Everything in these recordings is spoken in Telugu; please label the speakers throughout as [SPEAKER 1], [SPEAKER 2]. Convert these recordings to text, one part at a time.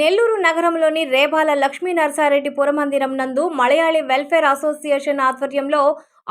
[SPEAKER 1] నెల్లూరు నగరంలోని రేబాల లక్ష్మీ నరసారెడ్డి పురమందిరం నందు మలయాళీ వెల్ఫేర్ అసోసియేషన్ ఆధ్వర్యంలో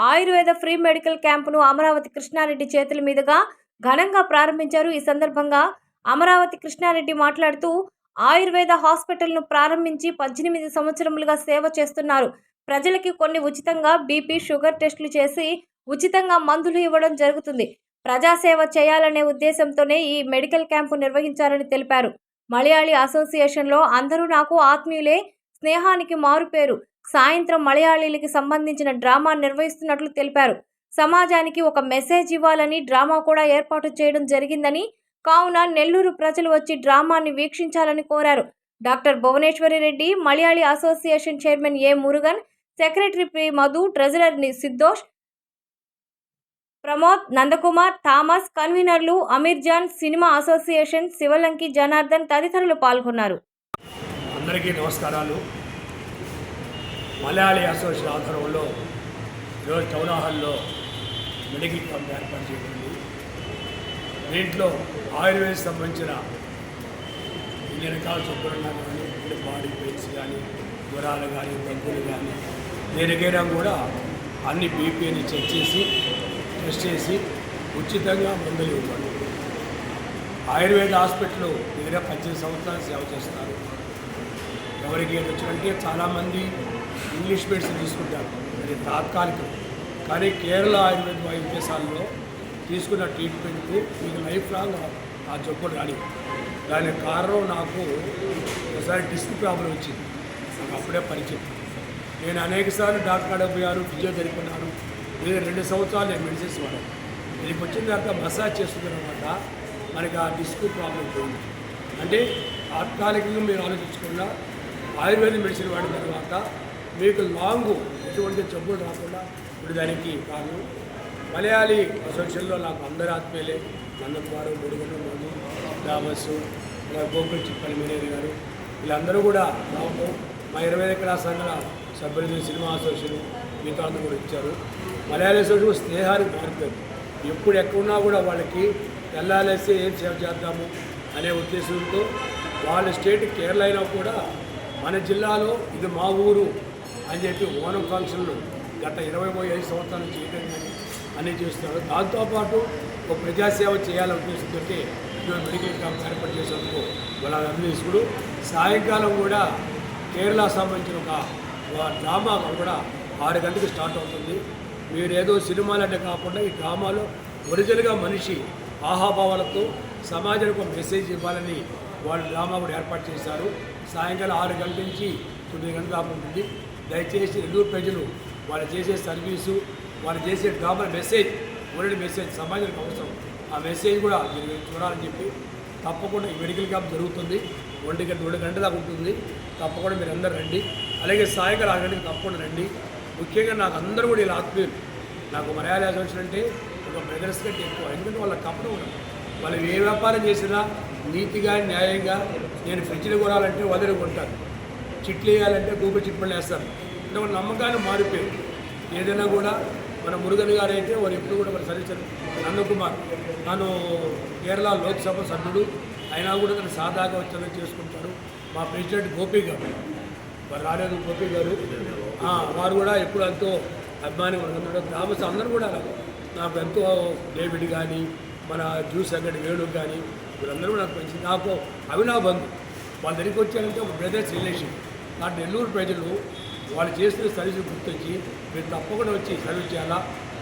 [SPEAKER 1] ఆయుర్వేద ఫ్రీ మెడికల్ క్యాంపును అమరావతి కృష్ణారెడ్డి చేతుల మీదుగా ఘనంగా ప్రారంభించారు. ఈ సందర్భంగా అమరావతి కృష్ణారెడ్డి మాట్లాడుతూ ఆయుర్వేద హాస్పిటల్ను ప్రారంభించి పద్దెనిమిది సంవత్సరములుగా సేవ చేస్తున్నారు. ప్రజలకి కొన్ని ఉచితంగా బీపీ షుగర్ టెస్టులు చేసి ఉచితంగా మందులు ఇవ్వడం జరుగుతుంది. ప్రజాసేవ చేయాలనే ఉద్దేశంతోనే ఈ మెడికల్ క్యాంపు నిర్వహించారని తెలిపారు. మలయాళీ అసోసియేషన్లో అందరూ నాకు ఆత్మీయులే స్నేహానికి మారుపేరు. సాయంత్రం మలయాళీలకి సంబంధించిన డ్రామా నిర్వహిస్తున్నట్లు తెలిపారు. సమాజానికి ఒక మెసేజ్ ఇవ్వాలని డ్రామా కూడా ఏర్పాటు చేయడం జరిగిందని కావున నెల్లూరు ప్రజలు వచ్చి డ్రామాని వీక్షించాలని కోరారు. Doctor Bhuvaneswari Reddy Malayali association chairman A Murugan secretary P Madhu ట్రెజరర్ని Siddhosh Pramod Nandakumar Thomas కన్వీనర్లు Ameer John cinema association Sivalanki Janardhan తదితరులు పాల్గొన్నారు.
[SPEAKER 2] అందరికీ నమస్కారాలు. మలయాళీ అసోసియేషన్ ఆధ్వర్యంలో ఈరోజు టౌన్ మెడికల్ క్యాంప్ ఏర్పాటు చేయబడింది. దీంట్లో ఆయుర్వేద సంబంధించిన ఇన్ని రకాల జబ్బులున్నా కానీ బాడీ పెయిన్స్ కానీ జ్వరాలు కానీ దగ్గులు కానీ దేనికైనా కూడా అన్ని బీపీని చెక్ చేసి టెస్ట్ చేసి ఉచితంగా మందులు ఇవ్వాలి. ఆయుర్వేద హాస్పిటల్ దగ్గర పద్దెనిమిది సంవత్సరాలు సేవ చేస్తారు. ఎవరికి ఏది వచ్చినంటే చాలామంది ఇంగ్లీష్ మెడిసిన్ తీసుకుంటారు. అది తాత్కాలికం. కానీ కేరళ ఆయుర్వేద వైద్యశాలలో తీసుకున్న ట్రీట్మెంట్కు మీకు లైఫ్ లాంగ్ ఆ జబ్బులు రాని. దానికి కారణం నాకు ఒకసారి డిస్క్ ప్రాబ్లం వచ్చింది. నాకు అప్పుడే పరిచయం. నేను అనేకసార్లు డాక్టర్ కాడ పోయాను ఫిజియోథెరపీ ఉన్నాను నేను రెండు సంవత్సరాలు నేను మెడిసిన్స్ వాడాను. దీనికి వచ్చిన తర్వాత మసాజ్ చేస్తున్న తర్వాత మనకి ఆ డిస్క్ ప్రాబ్లం పోయింది. అంటే తాత్కాలికంగా మీరు ఆలోచించకుండా ఆయుర్వేద మెడిసిన్ వాడిన తర్వాత మీకు లాంగ్ ఎటువంటి జబ్బులు రాకుండా ఇప్పుడు దానికి కారణం మలయాళీ అసోసియేషన్లో నాకు అందరి ఆత్మీయులే. నందకుమారు మురుగన్ మధు డామస్ గోకుల్ చిప్పల్ మేనేజర్ గారు వీళ్ళందరూ కూడా నాకు మా ఇరవై ఎకరా సంఘాల సభ్యులు సినిమా అసోసియేషన్ మిగతా అందరూ కూడా ఇచ్చారు. మలయాళీ స్నేహానికి మారిపోయారు ఎప్పుడు ఎక్కడున్నా కూడా వాళ్ళకి వెళ్ళాలేస్తే ఏం సేవ చేద్దాము అనే ఉద్దేశంతో వాళ్ళ స్టేట్ కేరళ అయినా కూడా మన జిల్లాలో ఇది మా ఊరు అని చెప్పి ఓనం ఫంక్షన్లు గత ఇరవై ఐదు సంవత్సరాలు చేయడం కానీ అన్నీ చేస్తున్నారు. దాంతోపాటు ఒక ప్రజాసేవ చేయాలనే ఉద్దేశంతో ఈరోజు మెడికల్ క్యాంప్ ఏర్పాటు చేసేందుకు వాళ్ళ అభినందిస్తుడు సాయంకాలం కూడా కేరళ సంబంధించిన ఒక ఒక డ్రామా కూడా ఆరు గంటలకు స్టార్ట్ అవుతుంది. మీరు ఏదో సినిమాలంటే కాకుండా ఈ డ్రామాలో ఒరిజినల్గా మనిషి ఆహాభావాలతో సమాజానికి ఒక మెసేజ్ ఇవ్వాలని వాళ్ళు డ్రామా కూడా ఏర్పాటు చేశారు. సాయంకాలం ఆరు గంటల నుంచి తొమ్మిది గంటల దాకా ఉంటుంది. దయచేసి రెండు ప్రజలు వాళ్ళు చేసే సర్వీసు వాళ్ళు చేసే డ్రామా మెసేజ్ ఒరిడి మెసేజ్ సమాజానికి అవసరం. ఆ మెసేజ్ కూడా మీరు చూడాలని చెప్పి తప్పకుండా ఈ మెడికల్ క్యాంప్ జరుగుతుంది. ఒంటి గంట రెండు గంటల దాకా ఉంటుంది. తప్పకుండా మీరు అందరు రండి. అలాగే సాయంకాలం ఆరు గంటలకు తప్పకుండా రండి. ముఖ్యంగా నాకు అందరూ కూడా ఇలా ఆత్మీయులు. నాకు మలయాళీ అసోసియేషన్ అంటే ఒక బ్రదర్స్ కంటే ఎక్కువ. ఎందుకంటే వాళ్ళ కప్పడం ఉండదు వాళ్ళు ఏ వ్యాపారం చేసినా నీతిగా న్యాయంగా నేను ఫ్రిడ్జ్లు కొనాలంటే వదిలి కొంటాను చిట్లు వేయాలంటే గూగుల్ చిట్లు వేస్తాను అంటే వాళ్ళ నమ్మకాన్ని మారిపోయింది ఏదైనా కూడా మన మురుగన్ గారు అయితే వారు ఎప్పుడు కూడా మన సరిచారు. నందకుమార్. తాను కేరళ లోక్సభ సభ్యుడు. అయినా కూడా తను సాదాగా వచ్చేలా చేసుకుంటారు మా ప్రెసిడెంట్ గోపి గారు. వారు రాలేదు గోపి గారు. వారు కూడా ఎప్పుడు ఎంతో అభిమాని ఉన్నారు. గ్రామస్ అందరూ కూడా నాకు ఎంతో డేవిడ్ కానీ మన జ్యూస్ అంగడి వేణు కానీ వీళ్ళందరూ నాకు మంచి నాకు అవినా బంధు. వాళ్ళ దగ్గరికి వచ్చారంటే ఒక బ్రదర్స్ రిలేషన్. నా నెల్లూరు ప్రజలు వాళ్ళు చేసిన సర్వీస్ గుర్తొచ్చి మీరు తప్పకుండా వచ్చి సర్వీస్ చేయాలా?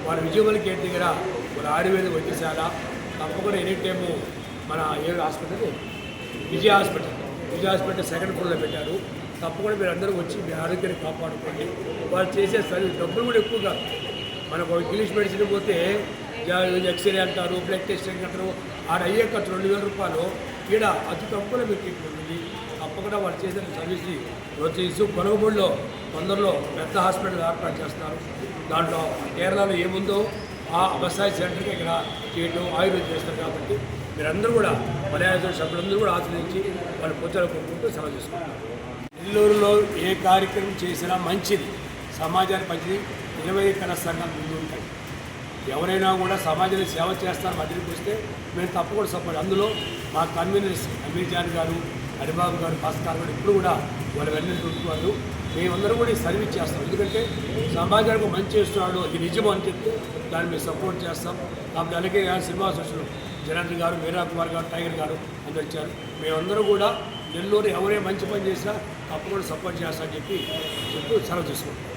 [SPEAKER 2] వాళ్ళ విజయవాడ గేట్ దగ్గర మన ఆయుర్వేదం వచ్చేసారా తప్పకుండా ఎనీ టైము మన ఏ hospital Vijaya hospital. Vijaya hospital second ఫ్లోర్లో పెట్టారు. తప్పకుండా మీరు అందరూ వచ్చి మీ ఆరోగ్యాన్ని కాపాడుకోండి. వాళ్ళు చేసే సర్వీస్ డబ్బులు కూడా ఎక్కువ కాదు మనకు ఇంగ్లీష్ మెడిసిన్ పోతే ఎక్స్రే అంటారు బ్లడ్ టెస్ట్ అంటారు ఆడ అయ్యే ఖర్చు రెండు వేల రూపాయలు ఈడ అతి తక్కువలో మీరు ట్రీట్మెంట్ ఉంది. తప్పకుండా వాళ్ళు చేసిన సర్వీస్ని ప్రోత్సహిస్తూ కొనగబడిలో తొందరలో పెద్ద హాస్పిటల్ ఏర్పాటు చేస్తారు దాంట్లో కేరళలో ఏముందో ఆ వ్యవసాయ సెంటర్కి ఇక్కడ చేయడం ఆయుర్వేదం చేస్తారు కాబట్టి మీరందరూ కూడా మలయాళ సభ్యులందరూ కూడా ఆశ్రయించి వాళ్ళు పొచ్చాలు కొనుక్కుంటూ సెలవు చేసుకుంటారు నెల్లూరులో ఏ కార్యక్రమం చేసినా మంచిది. సమాజానికి మంచిది. ఇరవై కళ సంఘాలు ముందు ఉంటాయి ఎవరైనా కూడా సమాజానికి సేవ చేస్తారని మధ్యకి వస్తే మేము తప్పకుండా సపోర్ట్. అందులో మా కన్వీనర్స్ అమీర్ జాన్ గారు హరిబాబు గారు భాస్కర్ గారు ఇప్పుడు కూడా వాళ్ళు వెళ్ళిన చూస్తున్నారు మేమందరూ కూడా ఈ సర్వీస్ చేస్తాం. ఎందుకంటే సమాజానికి మంచి చేస్తున్నాడు అది నిజం అని చెప్తే దాన్ని మేము సపోర్ట్ చేస్తాం. కాబట్టి అలాగే సినిమా సోషల్ జనార్దన్ గారు మీరా కుమార్ గారు టైగర్ గారు అందరు వచ్చారు. మేమందరూ కూడా నెల్లూరు ఎవరే మంచి పని చేసినా తప్పకుండా సపోర్ట్ చేస్తా అని చెప్పి చెప్తూ సెలవు తీసుకుంటాం